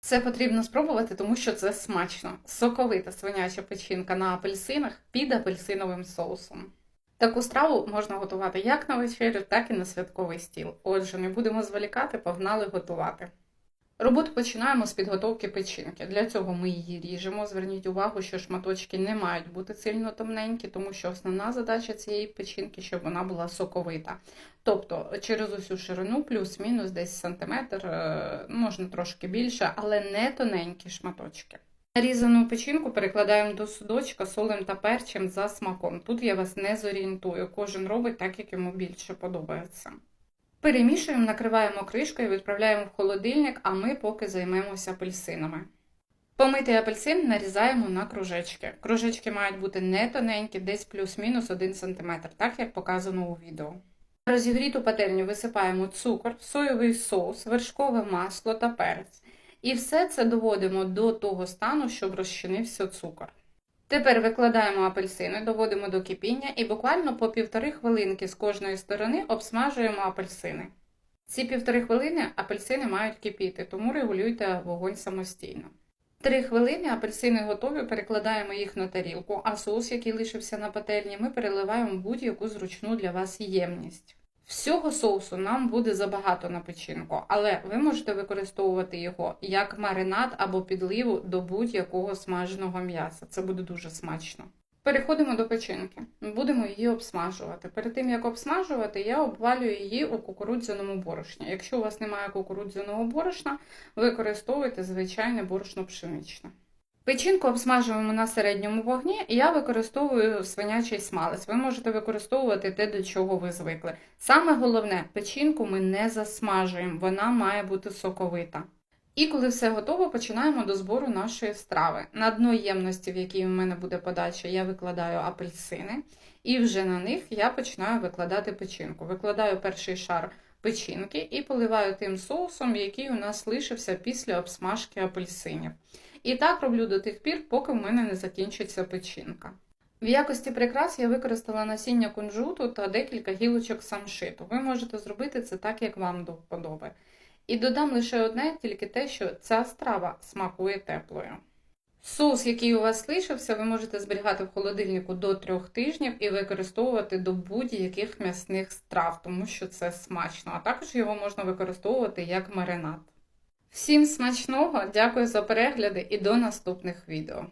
Це потрібно спробувати, тому що це смачно. Соковита свиняча печінка на апельсинах під апельсиновим соусом. Таку страву можна готувати як на вечерю, так і на святковий стіл. Отже, не будемо зволікати, погнали готувати. Роботу починаємо з підготовки печінки. Для цього ми її ріжемо. Зверніть увагу, що шматочки не мають бути сильно томненькі, тому що основна задача цієї печінки, щоб вона була соковита. Тобто через усю ширину, плюс-мінус десь сантиметр, е, можна трошки більше, але не тоненькі шматочки. Нарізану печінку перекладаємо до судочка солим та перчем за смаком. Тут я вас не зорієнтую, кожен робить так, як йому більше подобається. Перемішуємо, накриваємо кришкою, відправляємо в холодильник, а ми поки займемося апельсинами. Помитий апельсин нарізаємо на кружечки. Кружечки мають бути не тоненькі, десь плюс-мінус 1 см, так як показано у відео. На розігріту пательню висипаємо цукор, соєвий соус, вершкове масло та перець. І все це доводимо до того стану, щоб розчинився цукор. Тепер викладаємо апельсини, доводимо до кипіння і буквально по півтори хвилинки з кожної сторони обсмажуємо апельсини. Ці півтори хвилини апельсини мають кипіти, тому регулюйте вогонь самостійно. Три хвилини апельсини готові, перекладаємо їх на тарілку, а соус, який лишився на пательні, ми переливаємо в будь-яку зручну для вас ємність. Всього соусу нам буде забагато на печінку, але ви можете використовувати його як маринад або підливу до будь-якого смаженого м'яса. Це буде дуже смачно. Переходимо до печінки. Будемо її обсмажувати. Перед тим як обсмажувати, я обвалюю її у кукурудзяному борошні. Якщо у вас немає кукурудзяного борошна, використовуйте звичайне борошно пшеничне. Печінку обсмажуємо на середньому вогні, і я використовую свинячий смалець. Ви можете використовувати те, до чого ви звикли. Саме головне, печінку ми не засмажуємо, вона має бути соковита. І коли все готово, починаємо до збору нашої страви. На дно ємності, в якій у мене буде подача, я викладаю апельсини, і вже на них я починаю викладати печінку. Викладаю перший шар печінки і поливаю тим соусом, який у нас лишився після обсмажки апельсинів. І так роблю до тих пір, поки в мене не закінчиться печінка. В якості прикрас я використала насіння кунжуту та декілька гілочок самшиту. Ви можете зробити це так, як вам до. І додам лише одне, тільки те, що ця страва смакує теплою. Соус, який у вас лишився, ви можете зберігати в холодильнику до трьох тижнів і використовувати до будь-яких м'ясних страв, тому що це смачно, а також його можна використовувати як маринад. Всім смачного, дякую за перегляди і до наступних відео.